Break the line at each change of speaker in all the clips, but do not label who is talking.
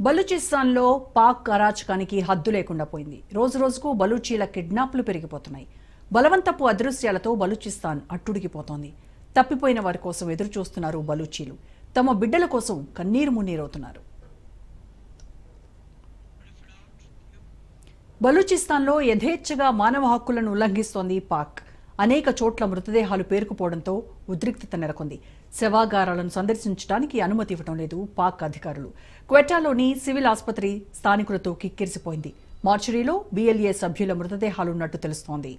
బలూచిస్తాన్లో పాక్ అరాచకానికి హద్దు లేకుండా పోయింది. రోజు రోజుకు బలూచీల కిడ్నాప్లు పెరిగిపోతున్నాయి. బలవంతపు అదృశ్యాలతో బలూచిస్తాన్ అట్టుడికిపోతోంది. తప్పిపోయిన వారి కోసం ఎదురు చూస్తున్నారు బలూచీలు. తమ బిడ్డల కోసం కన్నీరు మున్నీరవుతున్నారు. బలూచిస్తాన్లో యథేచ్ఛగా మానవ హక్కులను ఉల్లంఘిస్తోంది పాక్. అనేక చోట్ల మృతదేహాలు పేరుకుపోవడంతో ఉద్రిక్తత నెలకొంది. శవాగారాలను సందర్శించడానికి అనుమతి ఇవ్వడం లేదు పాక్ అధికారులు. క్వెటాలోని సివిల్ ఆసుపత్రి స్థానికులతో కిక్కిరిసిపోయింది. మార్చురీలో బీఎల్ఏ సభ్యుల మృతదేహాలు ఉన్నట్టు తెలుస్తోంది.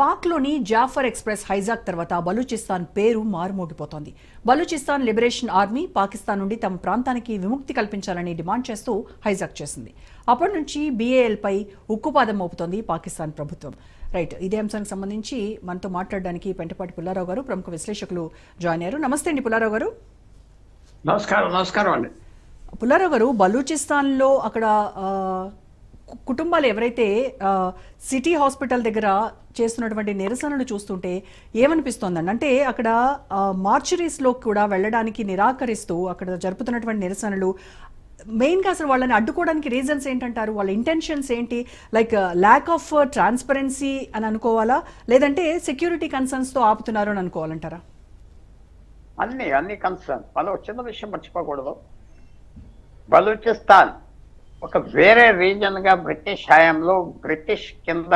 పాక్లోని జాఫర్ ఎక్స్ప్రెస్ హైజాక్ తర్వాత బలూచిస్తాన్ పేరు మారుమోగిపోతోంది. బలూచిస్తాన్ లిబరేషన్ ఆర్మీ పాకిస్తాన్ నుండి తమ ప్రాంతానికి విముక్తి కల్పించాలని డిమాండ్ చేస్తూ హైజాక్ చేసింది. అప్పటి నుంచి బీఏఎల్పై ఉక్కుపాదం మోపుతోంది పాకిస్తాన్ ప్రభుత్వం. రైట్ ఇదే అంశానికి సంబంధించి మనతో మాట్లాడడానికి పెంటపాటి పుల్లారావు గారు ప్రముఖ విశ్లేషకులు జాయిన్ అయ్యారు. నమస్తే అండి పుల్లారావు గారు.
నమస్కారం నమస్కారం అండి.
పుల్లారావు గారు బలూచిస్తాన్లో అక్కడ కుటుంబాలు ఎవరైతే సిటీ హాస్పిటల్ దగ్గర చేస్తున్నటువంటి నిరసనలు చూస్తుంటే ఏమనిపిస్తోందండి? అంటే అక్కడ ఆ, మార్చురీస్లో కూడా వెళ్ళడానికి నిరాకరిస్తూ అక్కడ జరుపుతున్నటువంటి నిరసనలు మెయిన్గా అసలు వాళ్ళని అడ్డుకోవడానికి రీజన్స్ ఏంటంటారు? వాళ్ళ ఇంటెన్షన్స్ ఏంటి? లైక్ ల్యాక్ ఆఫ్ ట్రాన్స్పరెన్సీ అని అనుకోవాలా? లేదంటే సెక్యూరిటీ కన్సర్న్స్తో ఆపుతున్నారు అని అనుకోవాలంటారా?
అన్ని అన్ని కన్సర్న్ మనం చిన్న విషయం మర్చిపోకూడదు. బలూచిస్తాన్ ఒక వేరే రీజన్గా బ్రిటిష్ హయాంలో బ్రిటిష్ కింద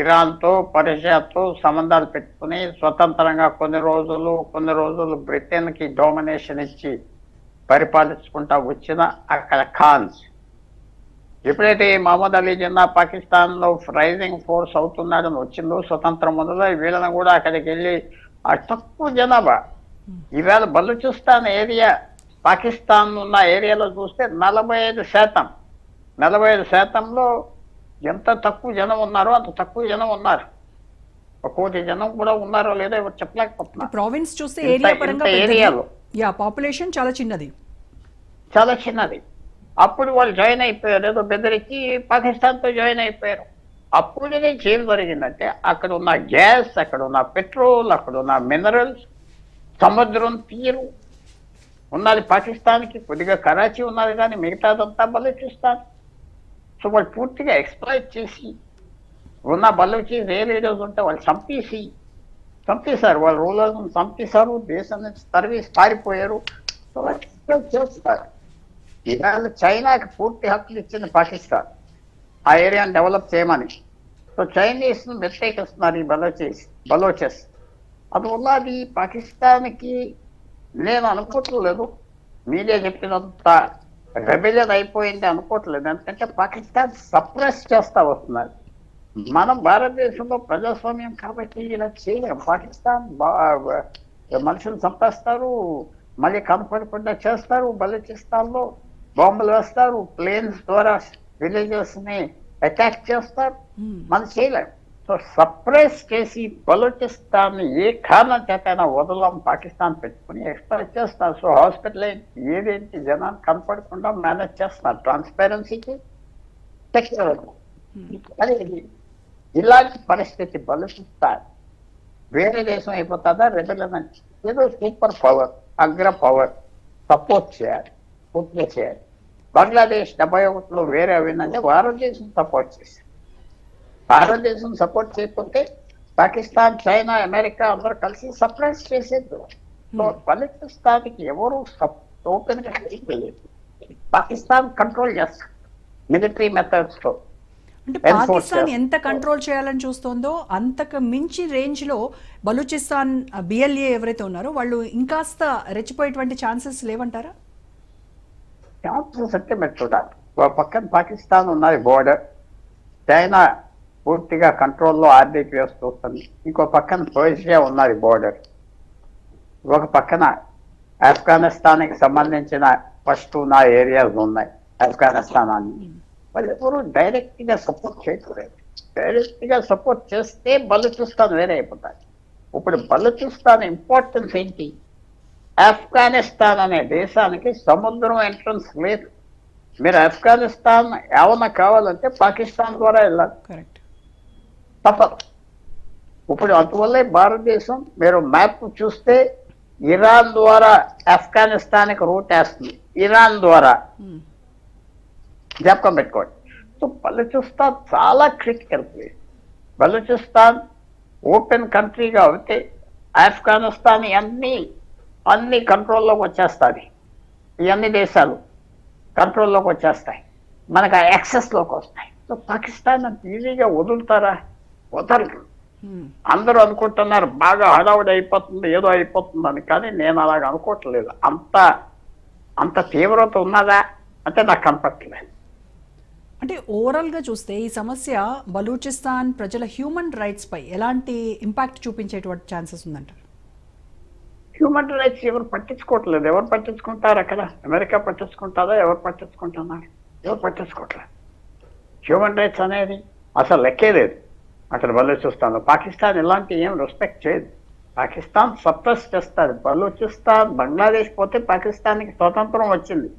ఇరాన్తో పర్షియాతో సంబంధాలు పెట్టుకుని స్వతంత్రంగా కొన్ని రోజులు కొన్ని రోజులు బ్రిటన్కి డోమినేషన్ ఇచ్చి పరిపాలించుకుంటా వచ్చిన అక్కడ ఖాన్స్. ఎప్పుడైతే మహమ్మద్ అలీ జిన్నా పాకిస్తాన్లో రైజింగ్ ఫోర్స్ అవుతున్నాడని వచ్చిందో స్వతంత్రం మొదలు వీళ్ళని కూడా అక్కడికి వెళ్ళి ఆ తక్కువ జనాభా. ఈవేళ బలూచిస్తాన్ ఏరియా పాకిస్తాన్ ఉన్న ఏరియాలో చూస్తే నలభై ఐదు శాతం నలభై ఐదు శాతంలో ఎంత తక్కువ జనం ఉన్నారో అంత తక్కువ జనం ఉన్నారు. కోటి జనం కూడా ఉన్నారో లేదో ఎవరు చెప్పలేకపోతున్నారు.
ప్రావిన్స్ చూస్తే ఏరియా పరంగా
ఇంత
పెద్దది.
ఏరియాలో.
యా పాపులేషన్ చాలా చిన్నది.
చాలా చిన్నది. అప్పుడు వాళ్ళు జాయిన్ అయిపోయారు. ఏదో బెదిరించి పాకిస్తాన్తో జాయిన్ అయిపోయారు. అప్పుడు నుంచి ఏం జరిగిందంటే అక్కడ ఉన్న గ్యాస్ అక్కడ ఉన్న పెట్రోల్ అక్కడ ఉన్న మినరల్స్ సముద్రం తీరు ఉన్నది. పాకిస్తాన్కి కొద్దిగా కరాచీ ఉన్నది కానీ మిగతాదంతా బలూచిస్తాన్. సో వాళ్ళు పూర్తిగా ఎక్స్ప్లాయిట్ చేసి ఉన్న బలూచీస్ ఏ లీడర్స్ ఉంటే వాళ్ళు చంపేసి చంపేశారు. వాళ్ళ రూలర్స్ చంపేశారు. దేశం నుంచి తరివేసి పారిపోయారు. సో వాళ్ళు చేస్తారు. ఇవాళ చైనాకి పూర్తి హక్కులు ఇచ్చింది పాకిస్తాన్. ఆ ఏరియాని డెవలప్ చేయమని. సో చైనీస్ వ్యతిరేకిస్తున్నారు ఈ బలోచేస్ బలోచెస్. అందువల్ల అది పాకిస్తాన్కి నేను అనుకోవట్లేదు. మీడియా చెప్పినంత రెబెలియన్ అయిపోయింది అనుకోవట్లేదు. ఎందుకంటే పాకిస్తాన్ సప్రెస్ చేస్తా వస్తున్నారు. మనం భారతదేశంలో ప్రజాస్వామ్యం కాబట్టి ఇలా చేయలేం. పాకిస్తాన్ మనుషులు చంపేస్తారు మళ్ళీ కనపడకుండా చేస్తారు బలూచిస్తాన్లో బాంబులు వేస్తారు ప్లేన్స్ ద్వారా విలేజెస్ని అటాక్ చేస్తారు.
Hmm.
మనం చేయలేం. సో సప్రెస్ చేసి బలూచిస్తాన్ ఏ కారణం చేతైనా వదలం పాకిస్తాన్ పెట్టుకుని ఎక్స్ప్రెస్ చేస్తున్నారు. సో హాస్పిటల్ ఏదేంటి జనాలు కనపడకుండా మేనేజ్ చేస్తున్నారు ట్రాన్స్పరెన్సీకి? అదే ఇలాంటి పరిస్థితి బలూచిస్తాన్ వేరే దేశం అయిపోతుందా? రెబెలన్ ఏదో సూపర్ పవర్ అగ్ర పవర్. సపోర్ట్ చేయాలి. పూర్తిగా చేయాలి. బంగ్లాదేశ్ డెబ్బై ఒకటిలో వేరే అవిందంటే భారతదేశం సపోర్ట్ చేశారు భారతదేశం సపోర్ట్ చేయకపోతే పాకిస్తాన్ చైనా అమెరికా అందరూ కలిసి సప్రెస్ చేసేది సో బలూచిస్తాన్కి ఎవరు ఓపెన్గా పాకిస్తాన్ కంట్రోల్ చేస్తారు మిలిటరీ మెథడ్స్తో.
అంటే పాకిస్తాన్. ఎంత కంట్రోల్ చేయాలని చూస్తోందో అంతకు మించి రేంజ్లో బలూచిస్తాన్ బిఎల్ఏ ఎవరైతే ఉన్నారో వాళ్ళు ఇంకాస్త రెచ్చిపోయేటువంటి ఛాన్సెస్ లేవంటారా?
ఛాన్సెస్ అంటే మీరు చూడాలి పక్కన పాకిస్తాన్ ఉన్నది బోర్డర్ చైనా పూర్తిగా కంట్రోల్లో ఆర్థిక వ్యవస్థ వస్తుంది. ఇంకో పక్కన పర్షియా ఉన్నది బోర్డర్. ఒక పక్కన ఆఫ్ఘనిస్తాన్కి సంబంధించిన ఫస్ట్ నా ఏరియాస్ ఉన్నాయి ఆఫ్ఘనిస్తాన్ అన్ని. వాళ్ళు ఎవరు డైరెక్ట్గా సపోర్ట్ చేయట్లేదు. డైరెక్ట్గా సపోర్ట్ చేస్తే బలూచిస్తాన్ వేరే అయిపోతాయి ఇప్పుడు బలూచిస్తాన్ ఇంపార్టెన్స్ ఏంటి? ఆఫ్ఘనిస్తాన్ అనే దేశానికి సముద్రం ఎంట్రన్స్ లేదు. మీరు ఆఫ్ఘనిస్తాన్ ఏమన్నా కావాలంటే పాకిస్తాన్ ద్వారా వెళ్ళాలి. తప్పదు. ఇప్పుడు అందువల్లే భారతదేశం మీరు మ్యాప్ చూస్తే ఇరాన్ ద్వారా ఆఫ్ఘనిస్తాన్కి రూట్ వేస్తుంది. ఇరాన్ ద్వారా. జ్ఞాపకం పెట్టుకోండి. సో బలూచిస్తాన్ చాలా క్రిటికల్ ప్లేస్. బలూచిస్తాన్ ఓపెన్ కంట్రీగా అవుతే ఆఫ్ఘనిస్తాన్ అన్ని అన్ని కంట్రోల్లోకి వచ్చేస్తుంది. ఈ అన్ని దేశాలు కంట్రోల్లోకి వచ్చేస్తాయి. మనకు ఆ యాక్సెస్లోకి వస్తాయి. సో పాకిస్తాన్ అంత ఈజీగా వదులుతారా?
ఉమ్.
అందరూ అనుకుంటున్నారు బాగా హడావుడి అయిపోతుంది ఏదో అయిపోతుందని కానీ నేను అలాగ అనుకోవట్లేదు. అంత అంత తీవ్రత ఉన్నదా అంటే నాకు కనపట్లేదు
అంటే ఓవరాల్గా చూస్తే ఈ సమస్య బలూచిస్తాన్ ప్రజల హ్యూమన్ రైట్స్ పై ఎలాంటి ఇంపాక్ట్ చూపించేటువంటి ఛాన్సెస్ ఉందంటారు?
హ్యూమన్ రైట్స్ ఎవరు పట్టించుకోవట్లేదు. ఎవరు పట్టించుకుంటారు అక్కడ? అమెరికా పట్టించుకుంటారా? ఎవరు పట్టించుకుంటున్నారు? ఎవరు పట్టించుకోవట్లేదు. హ్యూమన్ రైట్స్ అనేది అసలు లెక్కే లేదు. అక్కడ బలూచిస్తాన్ పాకిస్తాన్ ఇలాంటి ఏం రెస్పెక్ట్ చేయదు. పాకిస్తాన్ సప్రెస్ చేస్తారు. బలూచిస్తాన్ బంగ్లాదేశ్ పోతే పాకిస్తాన్కి స్వతంత్రం వచ్చింది.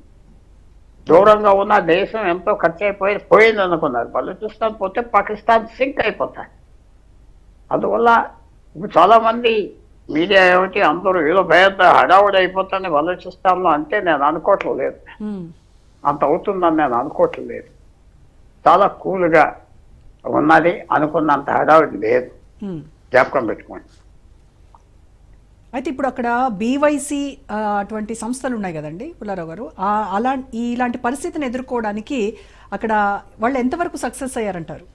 దూరంగా ఉన్న దేశం ఎంతో ఖర్చు అయిపోయి పోయింది అనుకున్నారు బలూచిస్తాన్ పోతే పాకిస్తాన్ సింక్ అయిపోతాయి. అందువల్ల ఇప్పుడు చాలా మంది మీడియా ఏమిటి అందరూ ఏదో పెద్ద హడావుడి అయిపోతుంది బలూచిస్తాన్లో అంటే నేను అనుకోవట్లేదు. అంత అవుతుందని నేను అనుకోవట్లేదు. లేదు చాలా కూల్గా ఉన్నది అనుకున్నంత హడావుడి లేదు. జ్ఞాపకం పెట్టుకోండి.
అయితే ఇప్పుడు అక్కడ బీవైసీ అటువంటి సంస్థలు ఉన్నాయి కదండి పుల్లారావు గారు. అలా ఇలాంటి పరిస్థితిని ఎదుర్కోవడానికి అక్కడ వాళ్ళు ఎంతవరకు సక్సెస్ అయ్యారంటారు?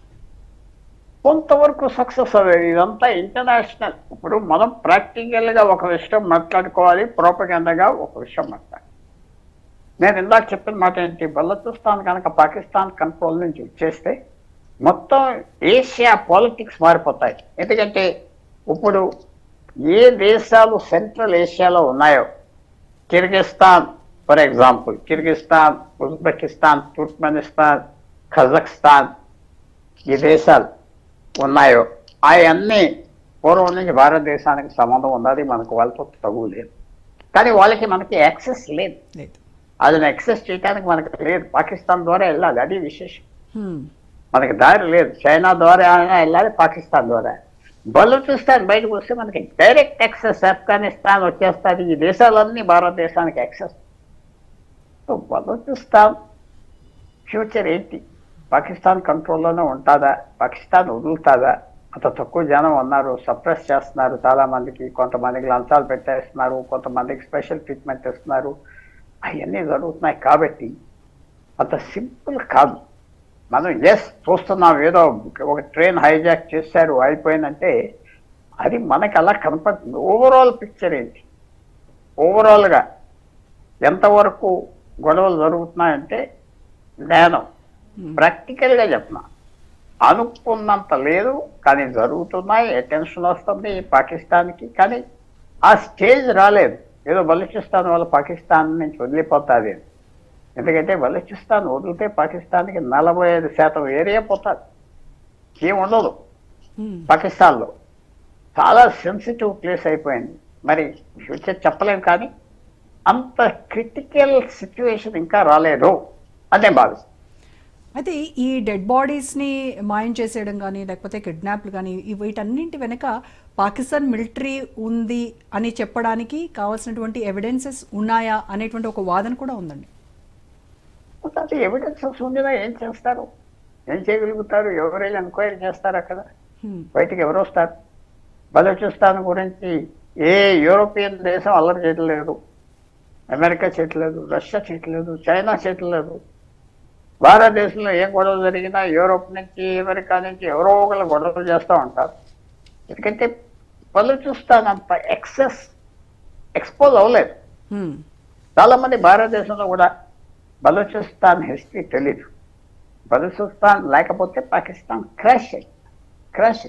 కొంతవరకు సక్సెస్ అవ్వేది ఇదంతా ఇంటర్నేషనల్. ఇప్పుడు మనం ప్రాక్టికల్గా ఒక విషయం మాట్లాడుకోవాలి ప్రోపగండగా ఒక విషయం మాట్లాడాలి నేను ఇందాక చెప్పిన మాట ఏంటి? బలూచిస్తాన్ కనుక పాకిస్తాన్ కంట్రోల్ నుంచి వచ్చేస్తే మొత్తం ఏషియా పాలిటిక్స్ మారిపోతాయి. ఎందుకంటే ఇప్పుడు ఏ దేశాలు సెంట్రల్ ఏషియాలో ఉన్నాయో Kyrgyzstan for example Kyrgyzstan Uzbekistan Turkmenistan Kazakhstan ఈ దేశాలు ఉన్నాయో అవన్నీ పూర్వం నుంచి భారతదేశానికి సంబంధం ఉన్నది మనకు వాళ్ళతో తగు లేదు. కానీ వాళ్ళకి మనకి యాక్సెస్ లేదు. అది యాక్సెస్ చేయడానికి మనకు లేదు. పాకిస్తాన్ ద్వారా వెళ్ళాలి. అది విశేషం. మనకి దారి లేదు. చైనా ద్వారా వెళ్ళాలి పాకిస్తాన్ ద్వారా. బలూచిస్తాన్ బయటకు వస్తే మనకి డైరెక్ట్ యాక్సెస్ ఆఫ్ఘనిస్తాన్ వచ్చేస్తుంది ఈ దేశాలన్నీ భారతదేశానికి యాక్సెస్. బలూచిస్తాన్ ఫ్యూచర్ ఏంటి? పాకిస్తాన్ కంట్రోల్లోనే ఉంటుందా? పాకిస్తాన్ వదులుతుందా? అంత తక్కువ జనం ఉన్నారు సప్రెస్ చేస్తున్నారు చాలామందికి. కొంతమందికి లంచాలు పెట్టేస్తున్నారు కొంతమందికి స్పెషల్ ట్రీట్మెంట్ ఇస్తున్నారు. అవన్నీ జరుగుతున్నాయి కాబట్టి అంత సింపుల్ కాదు. మనం ఎస్ చూస్తున్నాం. ఏదో ఒక ట్రైన్ హైజాక్ చేశారు అయిపోయిందంటే అది మనకి అలా కనపడుతుంది ఓవరాల్ పిక్చర్ ఏంటి? ఓవరాల్గా ఎంతవరకు గొడవలు జరుగుతున్నాయంటే నేను ప్రాక్టికల్గా చెప్పిన అనుకున్నంత లేదు కానీ జరుగుతున్నాయి అటెన్షన్ వస్తుంది పాకిస్తాన్కి కానీ ఆ స్టేజ్ రాలేదు. ఏదో బలూచిస్తాన్ వల్ల పాకిస్తాన్ నుంచి వదిలిపోతుంది అని. ఎందుకంటే బలూచిస్తాన్ వదిలితే పాకిస్తాన్కి నలభై ఐదు శాతం ఏరియా పోతుంది. ఏం ఉండదు.
హ్మ్.
పాకిస్తాన్లో చాలా సెన్సిటివ్ ప్లేస్ అయిపోయింది. మరి ఫ్యూచర్ చెప్పలేం కానీ అంత క్రిటికల్ సిచ్యువేషన్ ఇంకా రాలేదు అదే భావిస్తాను
అయితే ఈ డెడ్ బాడీస్ని మాయం చేసేయడం కానీ లేకపోతే కిడ్నాప్లు కానీ వీటన్నింటి వెనక పాకిస్తాన్ మిలిటరీ ఉంది అని చెప్పడానికి కావాల్సినటువంటి ఎవిడెన్సెస్ ఉన్నాయా అనేటువంటి ఒక వాదన కూడా ఉందండి.
అది ఎవిడెన్సెస్ ఉండినా ఏం చేస్తారు? ఏం చేయగలుగుతారు? ఎవరైనా ఎంక్వైరీ చేస్తారు అక్కడ?
హ్మ్.
బయటికి ఎవరు వస్తారు? బలూచిస్తాన్ గురించి ఏ యూరోపియన్ దేశం అల్లరి చేయట్లేదు. అమెరికా చేయట్లేదు రష్యా చేయట్లేదు చైనా చేయట్లేదు. భారతదేశంలో ఏం గొడవ జరిగినా యూరోప్ నుంచి అమెరికా నుంచి ఎవరో ఒకరు గొడవలు చేస్తూ ఉంటారు. ఎందుకంటే బలూచిస్తాన్ అంత ఎక్సెస్ ఎక్స్పోజ్ అవ్వలేదు.
హ్మ్.
చాలా మంది భారతదేశంలో కూడా బలూచిస్తాన్ హిస్టరీ తెలీదు. బలూచిస్తాన్ లేకపోతే పాకిస్తాన్ క్రాష్ క్రాష్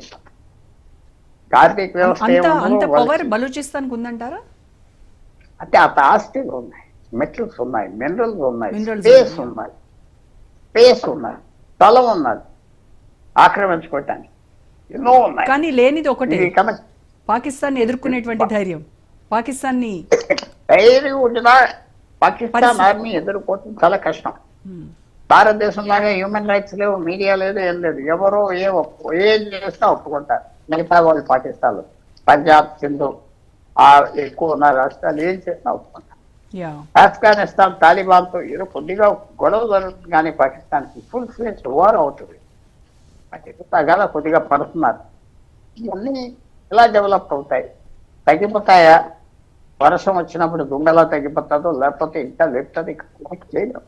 కార్మిక వ్యవస్థ
బలూచిస్తాన్కి ఉందంటారా?
అంటే అంత ఆస్తులు ఉన్నాయి మెటల్స్ ఉన్నాయి మినరల్స్ ఉన్నాయి స్పేస్
ఉన్నాయి.
స్పేస్ ఉన్నాయి స్థలం ఉన్నది ఆక్రమించుకోవటానికి ఎన్నో ఉన్నాయి.
కానీ లేనిది ఒకటే. పాకిస్తాన్ ఎదుర్కొనేటువంటి ధైర్యం. పాకిస్తాన్ని
ధైర్యం ఉండినా పాకిస్తాన్. ఆర్మీ ఎదుర్కోవటం చాలా కష్టం. భారతదేశం లాగా హ్యూమన్ రైట్స్ లేవు మీడియా లేదు ఏం లేదు. ఎవరో ఏ ఒప్పు ఏం చేసినా ఒప్పుకుంటారు. మిగతా వాళ్ళు పాకిస్తాన్లో. పంజాబ్ సింధు ఆ ఎక్కువ ఉన్న రాష్ట్రాలు ఏం చేసినా ఒప్పుకుంటారు. ఆఫ్ఘనిస్తాన్ తాలిబాన్తో ఏదో కొద్దిగా గొడవ జరుగుతుంది కానీ పాకిస్తాన్కి ఫుల్ ఫ్లెజ్ వార్ అవుతుంది. తగాద కొద్దిగా పడుతున్నారు. ఇవన్నీ ఎలా డెవలప్ అవుతాయి? తగ్గిపోతాయా? వర్షం వచ్చినప్పుడు దుంగలా తగ్గిపోతుందో లేకపోతే ఇంకా లేపుతుంది చేయడం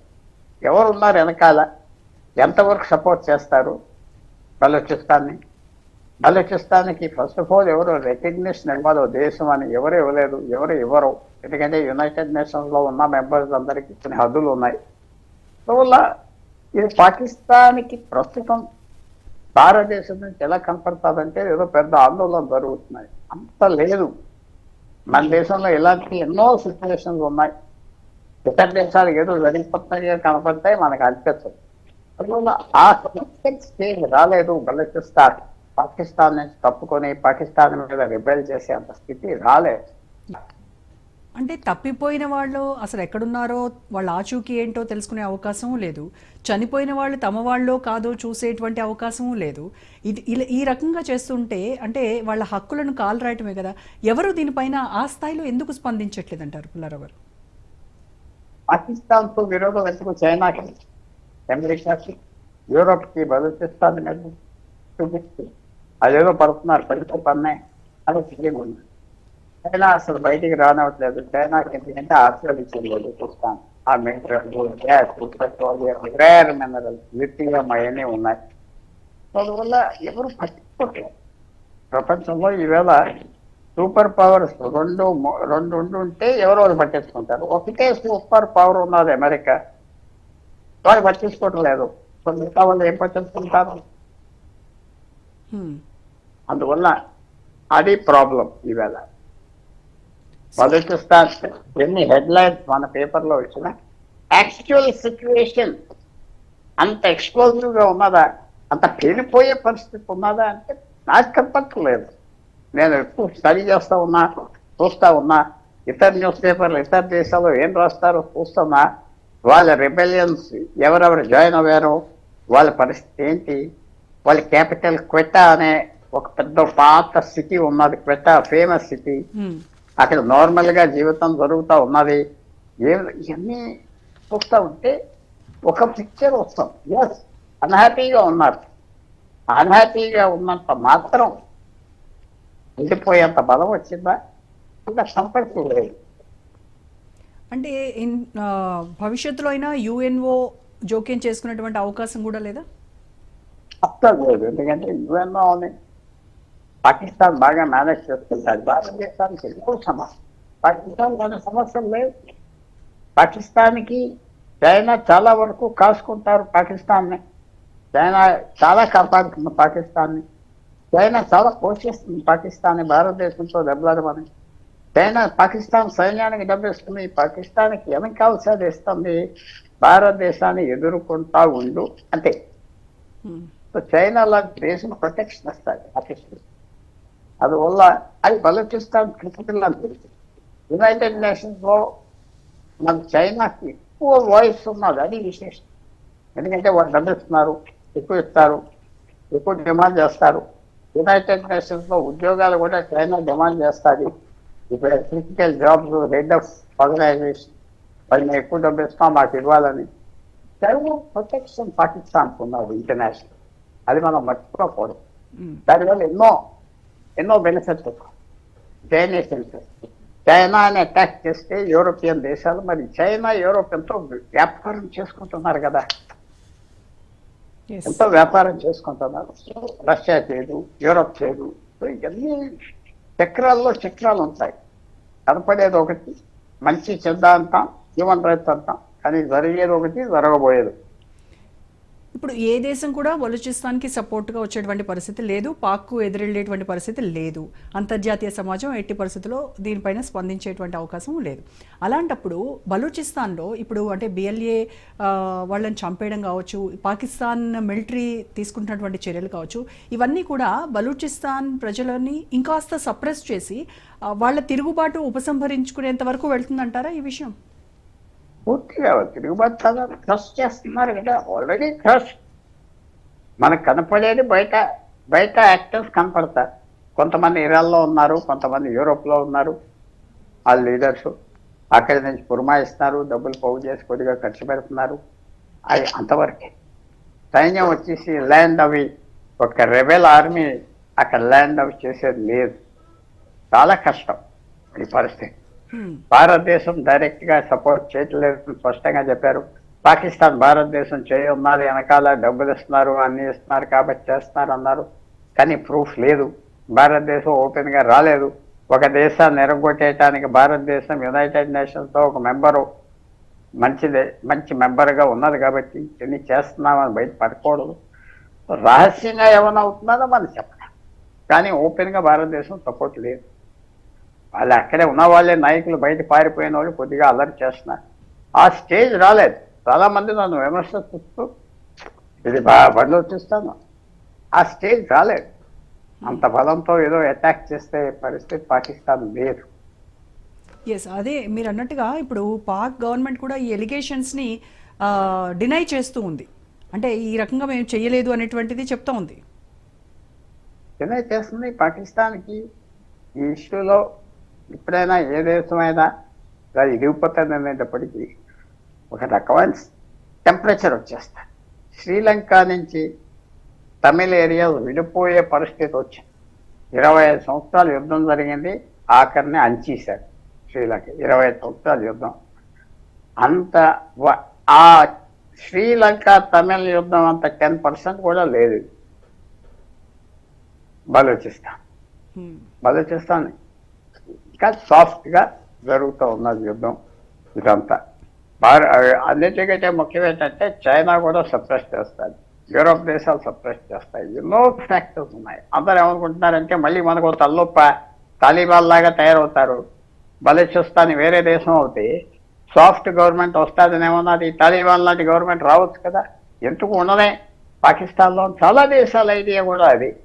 ఎవరు ఉన్నారు వెనకాల? ఎంతవరకు సపోర్ట్ చేస్తారు? బలోచిస్తాన్ని. బలోచిస్తానికి ఫస్ట్ ఆఫ్ ఆల్ ఎవరు రికగ్నిషన్ ఇవ్వాలో దేశం అని ఎవరు ఇవ్వలేదు ఎవరు ఇవ్వరు. ఎందుకంటే యునైటెడ్ నేషన్స్లో ఉన్న మెంబర్స్ అందరికీ కొన్ని హద్దులు ఉన్నాయి. అందువల్ల ఇది పాకిస్తాన్కి ప్రస్తుతం భారతదేశం నుంచి ఎలా కనపడుతుందంటే ఏదో పెద్ద ఆందోళన జరుగుతున్నాయి. అంత లేదు. మన దేశంలో ఇలాంటి ఎన్నో సిచ్యువేషన్స్ ఉన్నాయి. ఇతర దేశాలకు ఏదో జరిగిపోతున్నాయి కనపడతాయి మనకు అనిపించదు. అందువల్ల ఆ స్టేజ్ రాలేదు బలూచిస్తాన్ పాకిస్తాన్ నుంచి తప్పుకొని పాకిస్తాన్ మీద రిబెల్ చేసే అంత స్థితి రాలేదు.
అంటే తప్పిపోయిన వాళ్ళు అసలు ఎక్కడున్నారో వాళ్ళ ఆచూకీ ఏంటో తెలుసుకునే అవకాశం లేదు. చనిపోయిన వాళ్ళు తమ వాళ్ళో కాదో చూసేటువంటి అవకాశం లేదు. ఇది ఇలా ఈ రకంగా చేస్తుంటే అంటే వాళ్ళ హక్కులను కాలరాయటమే కదా. ఎవరు దీనిపైన ఆ స్థాయిలో ఎందుకు స్పందించట్లేదు అంటారు పుల్లారావు
పాకిస్తాన్తో విరోధం ఎందుకు చైనాకి అమెరికాకి యూరోప్కి చూపిస్తూ. అదేదో పడుతున్నారు పడితే పన్నాయి అది చైనా అసలు బయటికి రానివ్వట్లేదు చైనాకి ఎందుకంటే ఆశ్రయించింది బలూచిస్తాన్ ఆ mineral gas petroleum rare minerals lithium అవన్నీ ఉన్నాయి. అందువల్ల ఎవరు పట్టించుకోవట్లేదు ప్రపంచంలో ఈవేళ సూపర్ పవర్స్ రెండు రెండు ఉంటే ఎవరో వాళ్ళు పట్టించుకుంటారు. ఒకటే సూపర్ పవర్ ఉన్నది అమెరికా. వాళ్ళు పట్టించుకోవటం లేదు మిగతా వాళ్ళు ఏం పట్టించుకుంటారు. అందువల్ల అది ప్రాబ్లం ఈవేళ. బలూచిస్తాన్ ఎన్ని హెడ్లైన్స్ మన పేపర్లో వచ్చిన యాక్చువల్ సిచ్యువేషన్ అంత ఎక్స్ప్లోజివ్గా ఉన్నదా? అంత పేలిపోయే పరిస్థితి ఉన్నదా అంటే నాకు కనపట్టలేదు నేను ఎక్కువ స్టడీ చేస్తూ ఉన్నా చూస్తా ఉన్నా ఇతర న్యూస్ పేపర్లు ఇతర దేశాల్లో ఏం రాస్తారో చూస్తున్నా వాళ్ళ రిబెలియన్స్ ఎవరెవరు జాయిన్ అయ్యారో వాళ్ళ పరిస్థితి ఏంటి? వాళ్ళ క్యాపిటల్ క్వెటా అనే ఒక పెద్ద పాత సిటీ ఉన్నది క్వెటా ఫేమస్ సిటీ అక్కడ నార్మల్గా జీవితం జరుగుతూ ఉన్నది. ఏ ఇవన్నీ చూస్తూ ఉంటే ఒక పిక్చర్ వస్తాం. ఎస్ అన్హ్యాపీగా ఉన్నారు. అన్హ్యాపీగా ఉన్నంత మాత్రం వెళ్ళిపోయేంత బలం వచ్చిందా? ఇంకా సంపత్తి లేదు.
అంటే భవిష్యత్తులో అయినా యుఎన్ఓ జోక్యం చేసుకునేటువంటి అవకాశం కూడా లేదా?
అస్సలు లేదు. ఎందుకంటే యుఎన్ఓ పాకిస్తాన్ బాగా మేనేజ్ చేసుకుంటారు భారతదేశానికి ఎన్నో సమస్య. పాకిస్తాన్ కొన్ని సమస్యలు లేవు. పాకిస్తాన్కి చైనా చాలా వరకు కాసుకుంటారు పాకిస్తాన్ని. చైనా చాలా కాపాడుతుంది పాకిస్తాన్ని. చైనా చాలా పోషిస్తుంది పాకిస్తాన్ని భారతదేశంతో దెబ్బలాడమని. చైనా పాకిస్తాన్ సైన్యానికి డబ్బిస్తుంది పాకిస్తాన్కి వెనకాల్సేది ఇస్తుంది. భారతదేశాన్ని ఎదుర్కొంటా ఉండు. అంతే. చైనా లాంటి దేశం ప్రొటెక్షన్ ఇస్తుంది. పాకిస్తాన్. అందువల్ల అది బలూచిస్తాన్ క్రిటికల్ తెలుసు యునైటెడ్ నేషన్స్లో మన చైనాకి ఎక్కువ వాయిస్ ఉన్నది అది విశేషం. ఎందుకంటే వాళ్ళు డబ్బు ఇస్తున్నారు ఎక్కువ ఇస్తారు ఎక్కువ డిమాండ్ చేస్తారు. యునైటెడ్ నేషన్స్లో ఉద్యోగాలు కూడా చైనా డిమాండ్ చేస్తుంది. ఇప్పుడు critical jobs head of organisation వాళ్ళు మేము ఎక్కువ డబ్బు ఇస్తాం మాకు ఇవ్వాలని. చైనా ప్రొటెక్షన్ పాకిస్తాన్ ఉన్నది ఇంటర్నేషనల్ అది మనం మర్చిపోకూడదు. దానివల్ల ఎన్నో ఎన్నో బెనిఫిట్స్ చైనీస్ ఇంట్రెస్ట్ చైనాని అటాక్ చేస్తే యూరోపియన్ దేశాలు మరి చైనా యూరోపియన్తో వ్యాపారం చేసుకుంటున్నారు కదా. ఎంతో వ్యాపారం చేసుకుంటున్నారు. రష్యా చేయదు యూరోప్ చేయదు. ఇవన్నీ చక్రాల్లో చక్రాలు ఉంటాయి. కనపడేది ఒకటి మంచి చెడ్డ అంటాం హ్యూమన్ రైట్స్ అంటాం కానీ జరిగేది ఒకటి జరగబోయేది.
ఇప్పుడు ఏ దేశం కూడా బలూచిస్తాన్కి సపోర్ట్గా వచ్చేటువంటి పరిస్థితి లేదు పాక్కు ఎదురెళ్ళేటువంటి పరిస్థితి లేదు. అంతర్జాతీయ సమాజం ఎట్టి పరిస్థితుల్లో దీనిపైన స్పందించేటువంటి అవకాశం లేదు. అలాంటప్పుడు బలూచిస్తాన్లో ఇప్పుడు అంటే బిఎల్ఏ వాళ్ళని చంపేయడం కావచ్చు పాకిస్తాన్ మిలిటరీ తీసుకుంటున్నటువంటి చర్యలు కావచ్చు ఇవన్నీ కూడా బలూచిస్తాన్ ప్రజలని ఇంకాస్త సప్రెస్ చేసి వాళ్ళ తిరుగుబాటు ఉపసంహరించుకునేంత వరకు వెళ్తుందంటారా ఈ విషయం?
పూర్తిగా తిరుగుబాటు కదా క్రష్ చేస్తున్నారు కదా ఆల్రెడీ క్రష్. మనకు కనపడేది బయట బయట యాక్టర్స్ కనపడతారు. కొంతమంది ఇరాల్లో ఉన్నారు కొంతమంది యూరోప్లో ఉన్నారు. ఆ లీడర్స్ అక్కడి నుంచి పురమాయిస్తున్నారు డబ్బులు పోగు చేసి కొద్దిగా ఖర్చు పెడుతున్నారు. అది అంతవరకే. సైన్యం వచ్చేసి ల్యాండ్ అవి ఒక రెబెల్ ఆర్మీ అక్కడ ల్యాండ్ అవి చేసేది లేదు. చాలా కష్టం ఈ పరిస్థితి. భారతదేశం డైరెక్ట్గా సపోర్ట్ చేయట్లేదు స్పష్టంగా చెప్పారు. పాకిస్తాన్ భారతదేశం చేయన్నారు వెనకాల డబ్బులు ఇస్తున్నారు అన్ని ఇస్తున్నారు కాబట్టి చేస్తున్నారు అన్నారు. కానీ ప్రూఫ్ లేదు. భారతదేశం ఓపెన్గా రాలేదు. ఒక దేశాన్ని ఎరగొట్టేయటానికి భారతదేశం యునైటెడ్ నేషన్స్తో ఒక మెంబరు మంచిదే మంచి మెంబర్గా ఉన్నది కాబట్టి ఇన్ని చేస్తున్నామని బయట పడకూడదు. రహస్యంగా ఏమైనా అవుతుందో మనం చెప్పలేం. కానీ ఓపెన్గా భారతదేశం సపోర్ట్ లేదు. వాళ్ళు అక్కడే ఉన్న వాళ్ళే నాయకులు బయట పారిపోయిన వాళ్ళు కొద్దిగా అలర్ట్ చేస్తున్నారు. ఆ స్టేజ్ రాలేదు. చాలా మంది నన్ను విమర్శిస్తూ ఇది బాగా బండ్లు చూస్తాను ఆ స్టేజ్ రాలేదు. అంత బలంతో ఏదో అటాక్ చేస్తే పరిస్థితి పాకిస్తాన్ లేదు
ఎస్ అదే మీరు అన్నట్టుగా ఇప్పుడు పాక్ గవర్నమెంట్ కూడా ఈ ఎలిగేషన్స్ని డినై చేస్తూ ఉంది. అంటే ఈ రకంగా మేము చేయలేదు అనేటువంటిది చెప్తా ఉంది.
చెన్నై చేస్తుంది పాకిస్తాన్కి. ఈ ఇష్యూలో ఎప్పుడైనా ఏ దేశమైనా అది ఇరిగిపోతుంది అనేటప్పటికీ ఒక రకమైన టెంపరేచర్ వచ్చేస్తుంది శ్రీలంక నుంచి తమిళ ఏరియా విడిపోయే పరిస్థితి వచ్చింది ఇరవై ఐదు సంవత్సరాలు యుద్ధం జరిగింది ఆఖరిని అంచేశారు శ్రీలంక ఇరవై ఐదు సంవత్సరాల యుద్ధం అంత ఆ శ్రీలంక తమిళ యుద్ధం అంత టెన్ పర్సెంట్ కూడా లేదు బలోచిస్తాన్
హ్మ్.
బలోచిస్తాన్ ఇంకా సాఫ్ట్గా జరుగుతూ ఉన్నది యుద్ధం ఇదంతా. అన్నిటికంటే ముఖ్యం ఏంటంటే చైనా కూడా సప్రెస్ చేస్తుంది. యూరోప్ దేశాలు సప్రెస్ చేస్తాయి. ఎన్నో ఫ్యాక్టర్స్ ఉన్నాయి. అందరు ఏమనుకుంటున్నారంటే మళ్ళీ మనకు తల్లొప్ప తాలిబాన్ లాగా తయారవుతారు. బలోచిస్తాన్ వేరే దేశం అవుతే సాఫ్ట్ గవర్నమెంట్ వస్తుందని ఏమన్నది? తాలిబాన్ లాంటి గవర్నమెంట్ రావచ్చు కదా? ఎందుకు ఉండనే? పాకిస్తాన్లో చాలా దేశాల ఐడియా కూడా అది.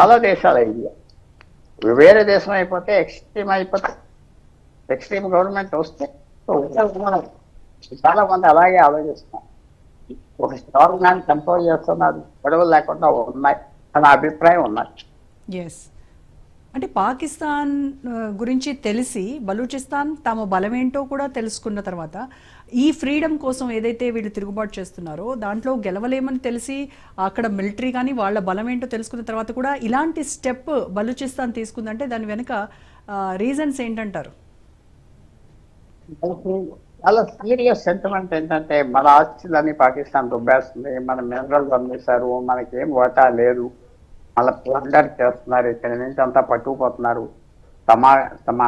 చాలా దేశాల ఐడియా. వేరే దేశం అయిపోతే ఎక్స్ట్రీమ్ అయిపోతే ఎక్స్ట్రీమ్ గవర్నమెంట్ వస్తే చాలా మంది అలాగే ఆలోచిస్తున్నారు. ఒక స్ట్రాంగ్ మ్యాన్ కంట్రోల్ చేస్తున్నారు. గొడవలు లేకుండా ఉన్నాయి. అన్న అభిప్రాయం ఉన్నారు
ఎస్ అంటే పాకిస్తాన్ గురించి తెలిసి బలూచిస్తాన్ తమ బలమేంటో కూడా తెలుసుకున్న తర్వాత ఈ ఫ్రీడమ్ కోసం ఏదైతే వీళ్ళు తిరుగుబాటు చేస్తున్నారో దాంట్లో గెలవలేమని తెలిసి అక్కడ మిలిటరీ కానీ వాళ్ళ బలం ఏంటో తెలుసుకున్న తర్వాత కూడా ఇలాంటి స్టెప్ బలూచిస్తాన్ తీసుకుందంటే దాని వెనుక రీజన్స్ ఏంటంటారు?
చాలా సీరియస్ సెంటిమెంట్ ఏంటంటే మన ఆస్తులన్నీ పాకిస్తాన్ దుబ్బేస్తుంది మన మినరల్ పంపిస్తారు మనకి మనకేం వాటా లేదు మళ్ళీ ప్లండర్ చేస్తున్నారు ఇక్కడ నుంచి అంతా పట్టుకుపోతున్నారు తమ తమ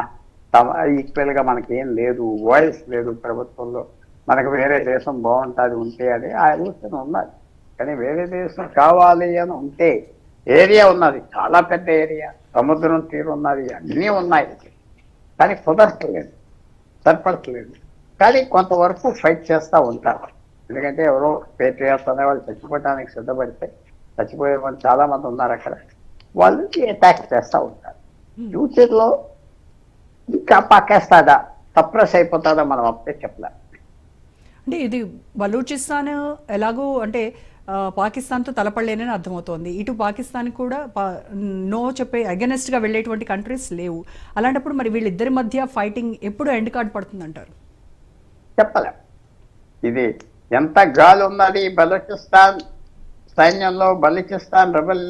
సమ ఈక్వల్గా మనకేం లేదు వాయిస్ లేదు ప్రభుత్వంలో. మనకు వేరే దేశం బాగుంటుంది ఉంటే అని ఆ ఆలోచన ఉన్నది. కానీ వేరే దేశం కావాలి అని ఉంటే ఏరియా ఉన్నది చాలా పెద్ద ఏరియా. సముద్రం తీరు ఉన్నది అన్నీ ఉన్నాయి. కానీ కుదరట్లేదు సరిపడట్లేదు కానీ కొంతవరకు ఫైట్ చేస్తూ ఉంటారు. ఎందుకంటే ఎవరో పేట్రియర్స్ అనే వాళ్ళు చచ్చిపోవడానికి సిద్ధపడితే చచ్చిపోయే వాళ్ళు చాలా మంది ఉన్నారు అక్కడ. వాళ్ళు అటాక్ చేస్తూ ఉంటారు. ఫ్యూచర్లో ఇంకా పక్కేస్తాదా సప్రెస్ అయిపోతుందా? మనం అప్పుడే చెప్పలేం.
అంటే ఇది బలూచిస్తాన్ ఎలాగో అంటే పాకిస్తాన్తో తలపడలేనని అర్థమవుతోంది. ఇటు పాకిస్తాన్ కూడా నో చెప్పే against గా వెళ్ళేటువంటి కంట్రీస్ లేవు. అలాంటప్పుడు మరి వీళ్ళిద్దరి మధ్య ఫైటింగ్ ఎప్పుడు ఎండ్ కార్డ్ పడుతుందంటారు?
చెప్పలేం. ఇది ఎంత గాలి ఉన్నది బలూచిస్తాన్ సైన్యంలో బలూచిస్తాన్ రెబల్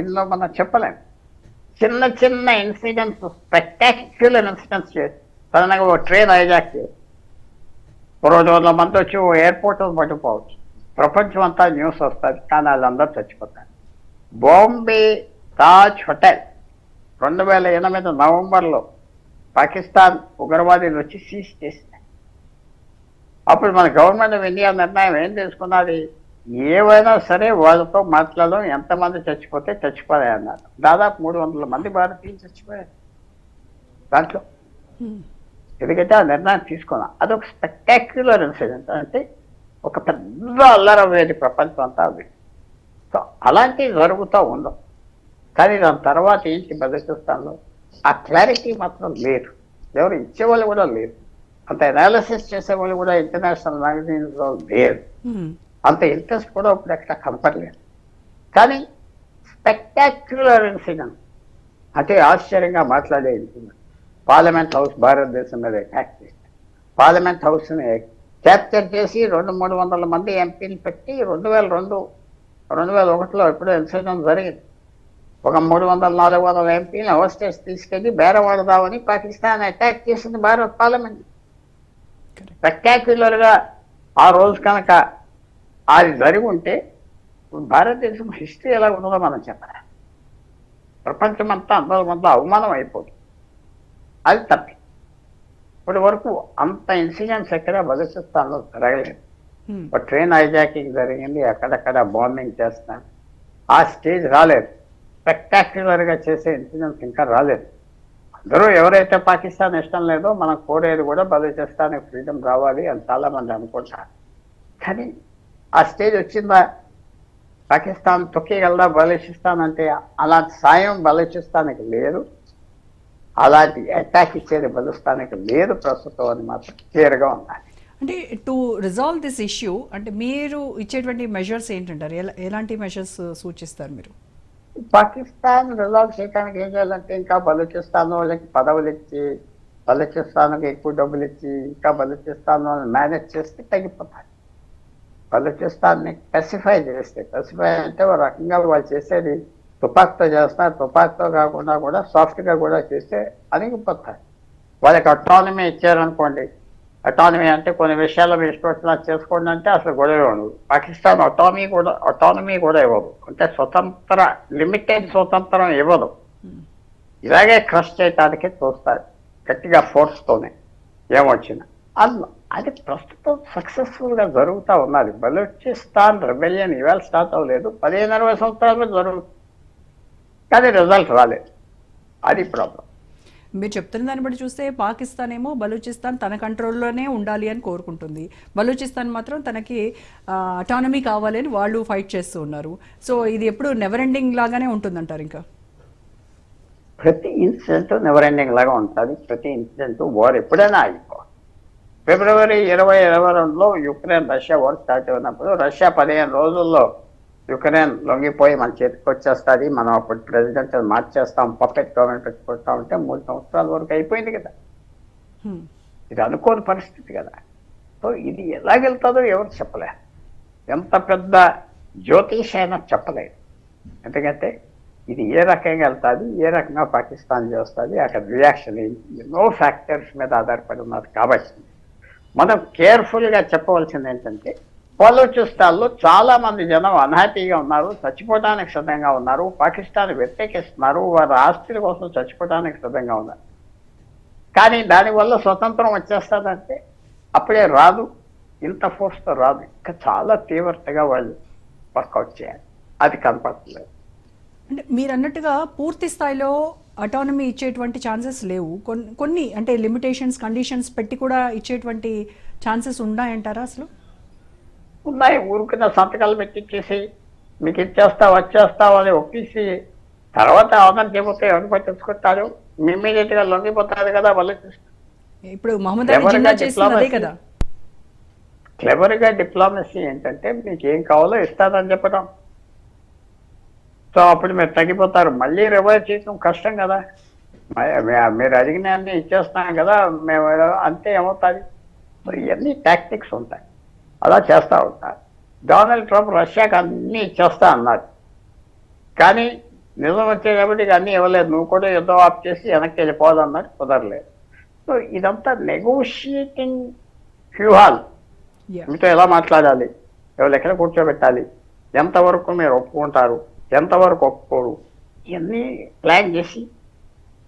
ఇందులో మనం చెప్పలేం. చిన్న చిన్న ఇన్సిడెంట్స్ స్పెక్టాక్యులర్ ఇన్సిడెంట్స్ సడన్గా ఓ ట్రైన్ హైజాక్ చేసి రోజు వందల మంది వచ్చి ఓ ఎయిర్పోర్ట్ పట్టుకోవచ్చు ప్రపంచం అంతా న్యూస్ వస్తుంది కానీ వాళ్ళందరూ చచ్చిపోతారు. బాంబే తాజ్ హోటల్ రెండు వేల ఎనిమిది నవంబర్లో పాకిస్తాన్ ఉగ్రవాదులు వచ్చి సీజ్ చేసింది అప్పుడు మన గవర్నమెంట్ ఆఫ్ ఇండియా నిర్ణయం ఏం తీసుకున్నది? ఏవైనా సరే వాళ్ళతో మాట్లాడడం ఎంతమంది చచ్చిపోతే చచ్చిపోయాయి అన్నారు. దాదాపు మూడు వందల మంది భారతీయులు చచ్చిపోయారు. దాంట్లో. ఎందుకంటే ఆ నిర్ణయం తీసుకున్నాం. అదొక స్పెక్టాక్యులర్ ఇన్సిడెంట్ అంటే ఒక పెద్ద అల్లరవేది ప్రపంచం అంతా అది సో అలాంటివి జరుగుతూ ఉండవు కానీ దాని తర్వాత ఏంటి బెదకిస్తాన్లో ఆ క్లారిటీ మాత్రం లేదు. ఎవరు ఇచ్చేవాళ్ళు కూడా లేదు అంత అనాలిసిస్ చేసే వాళ్ళు కూడా ఇంటర్నేషనల్ మ్యాగజైన్స్లో లేరు. అంత ఇంట్రెస్ట్ కూడా ఇప్పుడు ఎక్కడ కనపడలేదు. కానీ స్పెక్టాక్యులర్ ఇన్సిడెంట్ అంటే ఆశ్చర్యంగా మాట్లాడే ఇన్సిడెంట్ పార్లమెంట్ హౌస్ భారతదేశం మీద అటాక్ చేశారు పార్లమెంట్ హౌస్ని క్యాప్చర్ చేసి రెండు మూడు వందల మంది ఎంపీలు పెట్టి రెండు వేల రెండు రెండు వేల ఒకటిలో ఎప్పుడో ఇన్సిడెంట్ జరిగింది. ఒక మూడు వందల నాలుగు వందల ఎంపీలు హోస్టేజ్ తీసుకెళ్ళి బేరవాడదామని పాకిస్తాన్ అటాక్ చేసింది భారత పార్లమెంట్
Correct.
స్పెక్టాక్యులర్గా ఆ రోజు కనుక అది జరిగి ఉంటే భారతదేశం హిస్టరీ ఎలా ఉందో మనం చెప్పాలి. ప్రపంచం అంతా అందరి మంది అవమానం అయిపోతుంది. అది తప్పి. ఇప్పటి వరకు అంత ఇన్సిడెంట్స్ ఎక్కడ బలూచిస్తాన్లో జరగలేదు. ఒక ట్రైన్ హైజాకింగ్ జరిగింది అక్కడక్కడ బాంబింగ్ చేస్తాను ఆ స్టేజ్ రాలేదు. స్పెక్టాక్యులర్గా చేసే ఇన్సిడెంట్స్ ఇంకా రాలేదు. అందరూ ఎవరైతే పాకిస్తాన్ ఇష్టం లేదో మనం కోరేది కూడా బలూచిస్తానికి ఫ్రీడమ్ రావాలి అని చాలా మంది అనుకుంటారు. కానీ ఆ స్టేజ్ వచ్చిందా? పాకిస్తాన్ తొక్కేయగలదా బలూచిస్తాన్ అంటే అలాంటి సాయం బలూచిస్తానికి లేదు. అలాంటి అటాక్ ఇచ్చేది బలుస్తానికి లేదు ప్రస్తుతం అని మాత్రం క్లియర్గా ఉండాలి.
అంటే టు రిజాల్వ్ దిస్ ఇష్యూ అంటే మీరు ఇచ్చేటువంటి మెజర్స్ ఏంటంటారు? ఎలా ఎలాంటి మెజర్స్ సూచిస్తారు మీరు?
పాకిస్తాన్ రిజాల్వ్ చేయడానికి ఏం చేయాలంటే ఇంకా బలూచిస్తాన్ వాళ్ళకి పదవులు ఇచ్చి బలూచిస్తాన్కి ఎక్కువ డబ్బులు ఇచ్చి ఇంకా బలూచిస్తాన్ వాళ్ళని మేనేజ్ చేస్తే తగ్గిపోతాయి బలూచిస్తాన్ని స్పెసిఫై చేస్తే స్పెసిఫై అంటే ఒక రకంగా వాళ్ళు చేసేది తుపాక్తో చేస్తారు తుపాక్తో కాకుండా కూడా సాఫ్ట్గా కూడా చేస్తే అణిగిపోతారు వాళ్ళకి అటానమీ ఇచ్చారనుకోండి. అటానమీ అంటే కొన్ని విషయాలు మీ ఇష్టం చేసుకోండి అంటే అసలు గొడవ ఉండదు. పాకిస్తాన్ అటానమీ కూడా అటానమీ కూడా ఇవ్వదు. అంటే స్వతంత్ర లిమిటెడ్ స్వతంత్రం ఇవ్వదు. ఇలాగే క్రష్ చేయటానికి చూస్తారు. గట్టిగా ఫోర్స్తోనే ఏమొచ్చినా. అది అది ప్రస్తుతం సక్సెస్ఫుల్గా జరుగుతూ ఉన్నది. బలూచిస్తాన్ రెబెలియన్ ఇవాళ స్టార్ట్ అవ్వలేదు. పదిహేను అరవై సంవత్సరాలు జరుగుతుంది కానీ రిజల్ట్ రాలేదు. అది ప్రాబ్లం
మీరు చెప్తున్న దాన్ని బట్టి చూస్తే పాకిస్తాన్ ఏమో బలూచిస్తాన్ తన కంట్రోల్లోనే ఉండాలి అని కోరుకుంటుంది. బలూచిస్తాన్ మాత్రం తనకి అటానమీ కావాలి అని వాళ్ళు ఫైట్ చేస్తూ ఉన్నారు. సో ఇది ఎప్పుడు నెవర్ ఎండింగ్ లాగానే ఉంటుందంటారు ఇంకా?
ప్రతి ఇన్సిడెంట్ నెవర్ ఎండింగ్ లాగా ఉంటుంది. ప్రతి ఇన్సిడెంట్ వార్ ఎప్పుడైనా ఆగిపోవాలి ఫిబ్రవరి ఇరవై ఇరవై రెండులో యుక్రెయిన్ రష్యా వార్ స్టార్ట్ అయినప్పుడు రష్యా పదిహేను రోజుల్లో యుక్రెయిన్ లొంగిపోయి మన చేతికి వచ్చేస్తుంది. మనం అప్పుడు ప్రెసిడెంట్ మార్చేస్తాం పర్ఫెక్ట్ గవర్నమెంట్ పెట్టుకుంటాం అంటే మూడు సంవత్సరాల వరకు అయిపోయింది కదా. ఇది అనుకోని పరిస్థితి కదా. సో ఇది ఎలాగెళ్తుందో ఎవరు చెప్పలేరు ఎంత పెద్ద జ్యోతిష్ అయినా చెప్పలేదు. ఎందుకంటే ఇది ఏ రకంగా వెళ్తుంది ఏ రకంగా పాకిస్తాన్ చేస్తుంది అక్కడ రియాక్షన్ ఎన్నో ఫ్యాక్టర్స్ మీద ఆధారపడి ఉన్నది కాబట్టి. మనం కేర్ఫుల్గా చెప్పవలసింది ఏంటంటే బలోచిస్తాన్లో చాలా మంది జనం అన్హ్యాపీగా ఉన్నారు చచ్చిపోవడానికి సిద్ధంగా ఉన్నారు పాకిస్తాన్ వ్యతిరేకిస్తున్నారు వారి ఆస్తుల కోసం చచ్చిపోవడానికి సిద్ధంగా ఉన్నారు. కానీ దానివల్ల స్వతంత్రం వచ్చేస్తుందంటే అప్పుడే రాదు. ఇంత ఫోర్స్తో రాదు. ఇంకా చాలా తీవ్రతగా వాళ్ళు వర్కౌట్ చేయాలి. అది కనపడట్లేదు.
అంటే మీరు అన్నట్టుగా పూర్తి స్థాయిలో అటానమీ ఇచ్చేటువంటి ఛాన్సెస్ లేవు. కొన్ని కొన్ని అంటే లిమిటేషన్స్ కండిషన్స్ పెట్టి కూడా ఇచ్చేటువంటి ఛాన్సెస్ ఉన్నాయంటారా అసలు?
ఉన్నాయి. ఊరుకున్న సంతకాలు పెట్టించేసి మీకు ఇచ్చేస్తా వచ్చేస్తావు అని ఒప్పించి తర్వాత అవతల చెబితే ఎవరు పట్టించుకుంటారు ఇమ్మీడియట్గా లొంగిపోతారు కదా వాళ్ళు.
ఇప్పుడు మహమ్మద్ అలీ
ఎవరిగా
జిన్నా చేసింది అదే
diplomacy?
కదా.
క్లెవర్గా డిప్లొమసీ ఏంటంటే మీకు ఏం కావాలో ఇస్తానని చెప్పడం సో అప్పుడు మీరు తగ్గిపోతారు. మళ్ళీ రివైవ్ చేయడం కష్టం కదా. మీరు అడిగిన అన్ని ఇచ్చేస్తున్నాం కదా. మేము అంతే ఏమవుతుంది? సో ఇవన్నీ టాక్టిక్స్ ఉంటాయి. అలా చేస్తూ ఉంటారు. డొనాల్డ్ ట్రంప్ రష్యాకి అన్నీ ఇచ్చేస్తా అన్నారు కానీ నిజం వచ్చేటప్పటికి అన్నీ ఇవ్వలేదు. నువ్వు కూడా యుద్ధం ఆఫ్ చేసి వెనక్కి వెళ్ళిపోదు అన్నట్టు కుదరలేదు. సో ఇదంతా నెగోషియేటింగ్ వ్యూహాలు.
యా
మీతో ఎలా మాట్లాడాలి? ఎవరు ఎక్కడ కూర్చోబెట్టాలి? ఎంతవరకు మీరు ఒప్పుకుంటారు? ఎంతవరకు ఒప్పుకోడు. ఇవన్నీ ప్లాన్ చేసి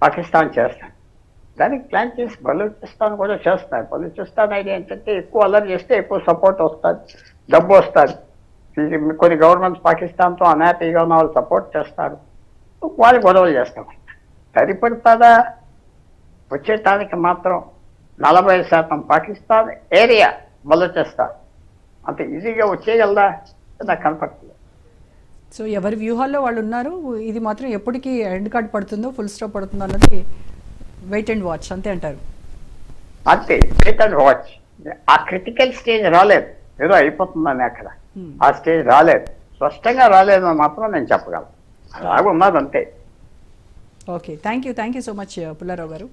పాకిస్తాన్ చేస్తాను దానికి ప్లాన్ చేసి బలూచిస్తాన్ కూడా చేస్తారు బలూచిస్తాన్ అయితే ఏంటంటే ఎక్కువ అల్లరి చేస్తే ఎక్కువ సపోర్ట్ వస్తుంది. డబ్బు వస్తుంది. కొన్ని గవర్నమెంట్స్ పాకిస్తాన్తో అన్హ్యాపీగా ఉన్న వాళ్ళు సపోర్ట్ చేస్తారు. వాళ్ళు గొడవలు చేస్తాం సరిపడుతుందా వచ్చేటానికి మాత్రం నలభై శాతం పాకిస్తాన్ ఏరియా బలూచిస్తాన్. అంత ఈజీగా వచ్చేయగలదా? నాకు కనపడుతుంది
సో ఎవరి వ్యూహాల్లో వాళ్ళు ఉన్నారు ఇది మాత్రం ఎప్పటికీ ఎండ్ కార్డ్ పడుతుందో ఫుల్ స్టాప్ పడుతుందో అన్నది వెయిట్ అండ్ వాచ్ అంతే అంటారు.
అంతే వెయిట్ అండ్ వాచ్ ఆ క్రిటికల్ స్టేజ్ రాలేదు. ఏదో అయిపోతుందని అక్కడ.
Hmm.
ఆ స్టేజ్ రాలేదు. స్పష్టంగా రాలేదని మాత్రం నేను చెప్పగలను. అలాగ ఉన్నది అంతే.
Okay thank you thank you so much Pullarao గారు.